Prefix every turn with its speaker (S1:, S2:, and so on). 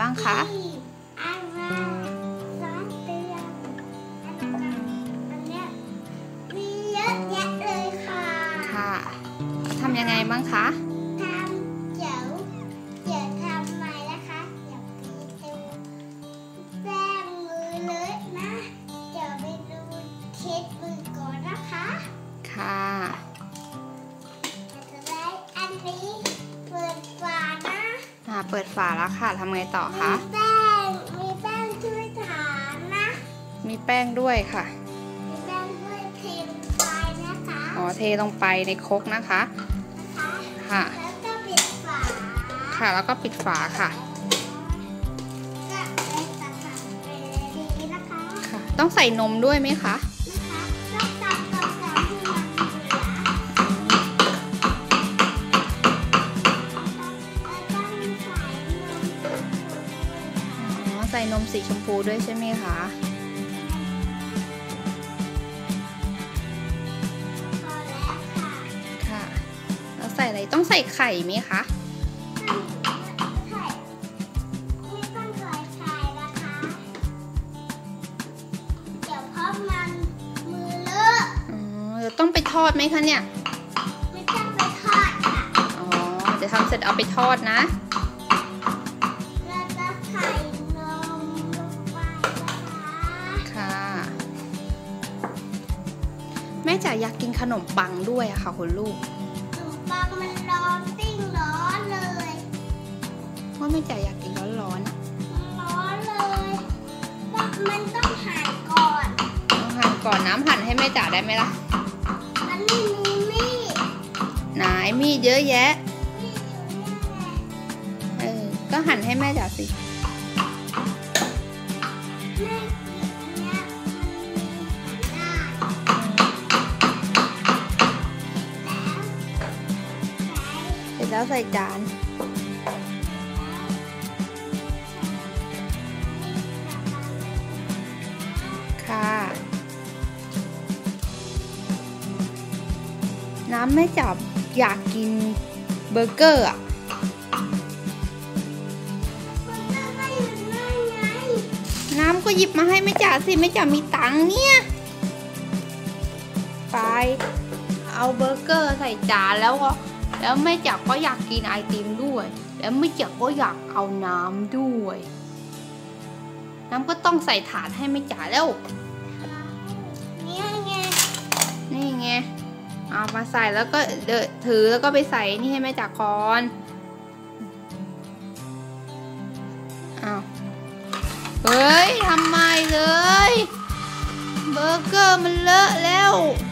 S1: บ้างคะ
S2: นี่อันละสองเดือนอันนั้นอันเนี้ยมีเยอะแยะเลยค่ะ
S1: ค่ะทำยังไงบ้างคะ
S2: เปิดฝา
S1: แล้วค่ะทำไงต่อ
S2: มี
S1: คะ
S2: แป้ง มีแป้งช่วยฐานนะ
S1: มีแป้งด้วยค่ะ
S2: มีแป้งช่วยเทลงไปนะคะ
S1: อ๋อ เทลงไปในครกนะคะ
S2: นะคะ
S1: ค่ะ
S2: แล้วก็ปิดฝา
S1: ค่ะ แล้วก็ปิดฝาค่ะ
S2: ก็เป็นตัดถังไปดีนะคะ
S1: ค่ะต้องใส่นมด้วยไหมคะ
S2: นะคะ ใส่นม
S1: อ๋อใส่นมสีชมพูด้วยใช่ไหมคะ
S2: พอแล้วค่ะ
S1: ค่ะแล้วใส่อะไรต้องใส่ไข่ไหมคะ
S2: ไข่ไม่ต้องใส่ไข่นะคะ เดี๋ยวเพราะมันมือเลอะ
S1: อ๋อเดี๋ยวต้องไปทอดไหมคะเนี่ย
S2: ไม่ต้องไปทอดค่ะ
S1: อ๋อ จะทำเสร็จเอาไปทอดนะ
S2: แม่
S1: จ๋าอยากกินขนมปังด้วยอะค่ะคุณลูก
S2: ขนมปังมันร้อนติ้งร้อนเลย
S1: เพราะแม่จ๋าอยากกินร้อนๆอะ
S2: มันร้อนเลยว่ามันต้องหั่นก่อน
S1: ต้องหั่นก่อนน้ำหั่นให้แม่จ๋าได้ไหมล่ะ
S2: มันไม่มีมีด
S1: ไหนมีดเยอะแยะ
S2: มีดอยู่เนี่ยแหละ
S1: เออก็หั่นให้แม่จ๋าสิ
S2: แล้ว
S1: ใส่จานค่ะน้ำแม่จ๋าอยากกินเบอร์เกอร์อะ
S2: มันก็ไม่อยู่นั่นไง
S1: น้ำก็หยิบมาให้แม่จ๋าสิแม่จ๋ามีตังเนี่ยไป เอาเบอร์เกอร์ใส่จานแล้วก็ แล้วแม่จ๋าก็อยากกินไอติมด้วย แล้วแม่จ๋าก็อยากเอาน้ำด้วย น้ำก็ต้องใส่ถาดให้แม่จ๋าแล้ว
S2: เนี่ยไง
S1: นี่ไงเอามาใส่แล้วก็เดนถือแล้วก็ไปใส่นี่ให้แม่จ๋าก่อนเอาเฮ้ยทำไมเลย เบอร์เกอร์มันเลอะแล้ว
S2: ม